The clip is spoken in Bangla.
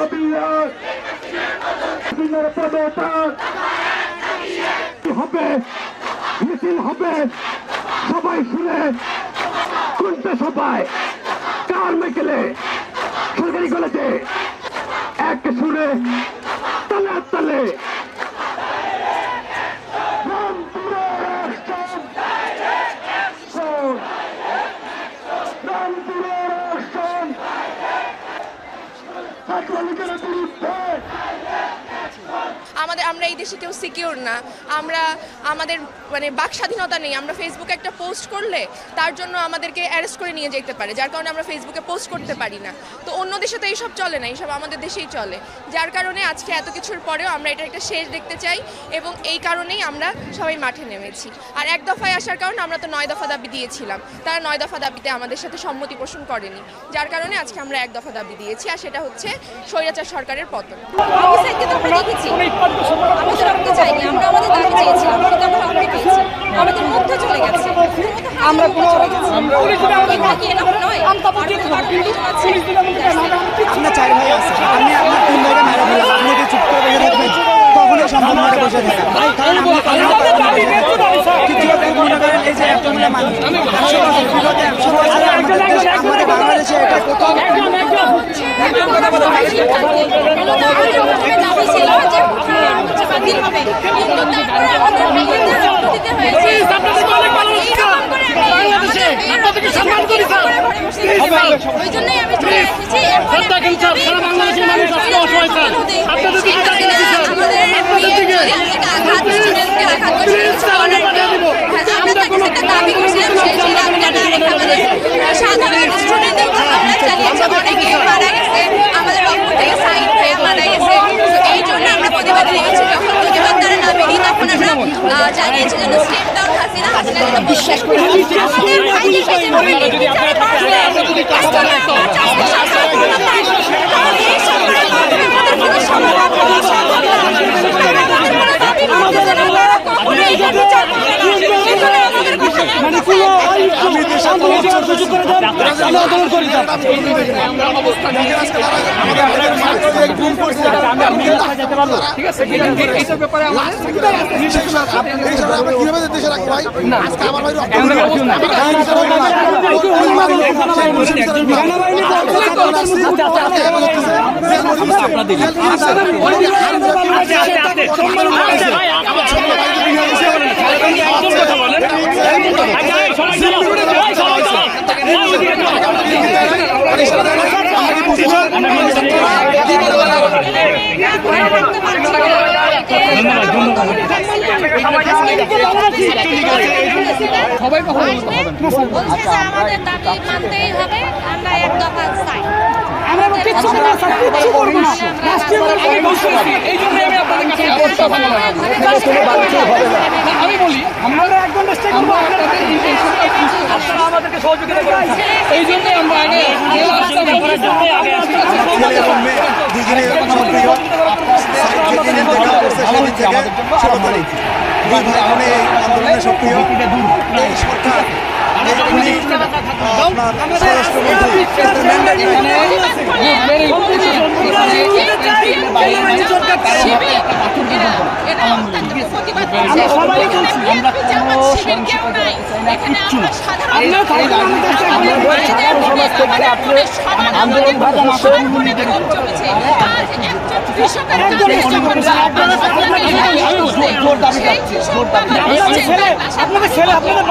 তাবিয়াত দিনের পদতাক হবে মিছিল হবে সবাই শুনে। কোনটা সবাই কার মেকেলে সরকারি কলেজে এক শুনে তালে তালে Akla Liga na Felipe! আমাদের, আমরা এই দেশে কেউ সিকিউর না। আমরা, আমাদের মানে বাক স্বাধীনতা নেই। আমরা ফেসবুকে একটা পোস্ট করলে তার জন্য আমাদেরকে অ্যারেস্ট করে নিয়ে যেতে পারে, যার কারণে আমরা ফেসবুকে পোস্ট করতে পারি না। তো অন্য দেশে তো এইসব চলে না, এইসব আমাদের দেশেই চলে। যার কারণে আজকে এত কিছুর পরেও আমরা এটা একটা শেষ দেখতে চাই এবং এই কারণেই আমরা সবাই মাঠে নেমেছি। আর এক দফায় আসার কারণে আমরা তো নয় দফা দাবি দিয়েছিলাম। তারা নয় দফা দাবিতে আমাদের সাথে সম্মতি পোষণ করেনি। যার কারণে আজকে আমরা এক দফা দাবি দিয়েছি, আর সেটা হচ্ছে স্বৈরাচার সরকারের পতন। অফিসারকে আমরা দেখেছি আমরা তো রক্ত চাইনি আমরা আমাদের দাবি চেয়েছিলাম কিন্তু আমরা রক্ত পেয়েছি আমাদের মুগ্ধ চলে গেছে। আমরা কোনো আপনার চার ভাই আছে। আপনি আপনার তিন ভাইকে মারা ফেলেন আপনি কি চুপ করে রেখে দেখবেন কখনোই সম্ভব না বসে থাকা। কিছু লোক মনে করেন এই যে একটা মিলে মানুষ। একশো বছর বিগত একশো বছরে আমাদের দেশ বাংলাদেশে এটা প্রথম দাবি ছিল যে হচ্ছে বাতিল হবে কিন্তু তারপরে আমাদের মেয়েদের রক্ত দিতে হয়েছে এইরকম করে আপনাদেরকে সম্মান করি ওই জন্যই আমি চলে এসেছি এরপরে সারা বাংলাদেশের মানুষ আজকে অসহায় স্যার আপনাদের দিকে আমাদের দিকে আঘাত স্টুডেন্টকে আঘাত করছে আমরা তাকে যেটা দাবি করছিলাম সেই সেই দাবিটা না রেখে আমাদের সাধারণ স্টুডেন্টদের উপর হামলা চালিয়েছে অনেকে মারা গেছে আমাদের রক্ত থেকে সাইড হয়ে মারা গেছে তো এই জন্য আমরা প্রতিবাদ রেখেছি যখন প্রতিবাদ তারা না বেরি তখন আমরা আহ, জানিয়েছি যেন স্টেপ ডাউন হাসিনা হাসিনা যদি বিশ্বাস করি সাথে হবে যদি আমরা রাখব ভাই আজকে আমার ভাই রক্ত আমাদের দাবি মানতেই আমি বলি আমরা একজন চেষ্টা করব। সহযোগিতা করেন এই জন্য আমরা আগে দুজনে সক্রিয় যেদিন দেখা করছে সেদিন থেকে ষোলো তারিখ দুই ভাই বোনে এই আন্দোলনে সক্রিয় এই সরকার এই খুনি আপনার স্বরাষ্ট্রমন্ত্রী আন্দোলন আপনাদের আপনাদের ছেলে আপনাদের